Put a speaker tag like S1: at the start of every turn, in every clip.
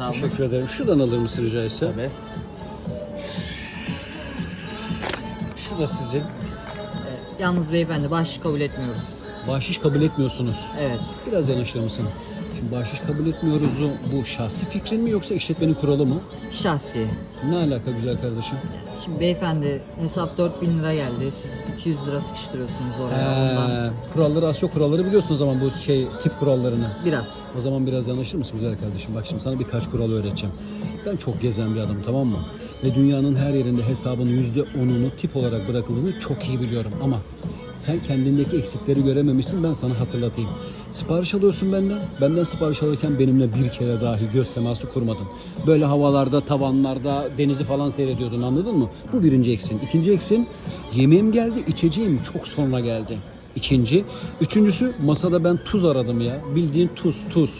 S1: hesabımız.
S2: Teşekkür ederim. Şuradan alır mısın rica etsem?
S1: Tabii.
S2: Şu da sizin.
S1: Yalnız beyefendi bahşiş kabul etmiyoruz.
S2: Bahşiş kabul etmiyorsunuz.
S1: Evet.
S2: Biraz yanaşır mısın? Şimdi bahşiş kabul etmiyoruzu bu şahsi fikrin mi yoksa işletmenin kuralı mı?
S1: Şahsi.
S2: Ne alaka güzel kardeşim?
S1: Şimdi beyefendi hesap 4000 lira geldi. Siz 200 lira sıkıştırıyorsunuz oraya. Ondan
S2: Ee, kuralları az çok kuralları biliyorsun o zaman bu şey tip kurallarını.
S1: biraz.
S2: O zaman biraz yanaşır mısın güzel kardeşim? Bak şimdi sana birkaç kural öğreteceğim. Ben çok gezen bir adamım tamam mı? Ve dünyanın her yerinde hesabın yüzde onunu tip olarak bırakıldığını çok iyi biliyorum. Ama sen kendindeki eksikleri görememişsin ben sana hatırlatayım. Sipariş alıyorsun benden. Benden sipariş alırken benimle bir kere dahi göz teması kurmadın. Böyle havalarda, tavanlarda, denizi falan seyrediyordun anladın mı? Bu birinci eksin. İkinci eksin yemeğim geldi, içeceğim çok sonra geldi. İkinci. Üçüncüsü masada ben tuz aradım ya. Bildiğin tuz, tuz.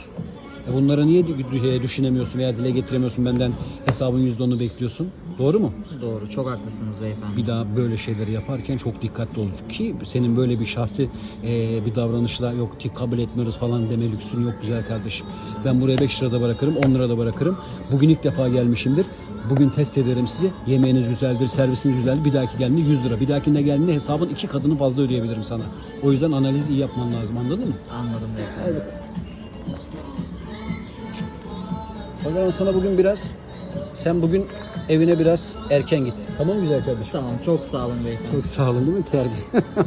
S2: E bunları niye dü- düşünemiyorsun veya dile getiremiyorsun benden hesabın %10'unu bekliyorsun? Doğru mu?
S1: Doğru. Çok haklısınız beyefendi.
S2: Bir daha böyle şeyleri yaparken çok dikkatli ol. Ki senin böyle bir şahsi e, bir davranışla yok tip kabul etmiyoruz falan deme lüksün yok güzel kardeşim. Ben buraya 5 lirada bırakırım 10 lirada bırakırım. Bugün ilk defa gelmişimdir. Bugün test ederim sizi. Yemeğiniz güzeldir, servisiniz güzeldir. Bir dahaki geldiğinde 100 lira. Bir dahakinde geldiğinde hesabın iki katını fazla ödeyebilirim sana. O yüzden analiz iyi yapman lazım anladın mı?
S1: Anladım beyefendi.
S2: O zaman sana bugün biraz, sen bugün evine biraz erken git. Tamam mı güzel kardeşim?
S1: Tamam çok sağ olun beyefendi.
S2: Çok sağ olun değil mi terbiye?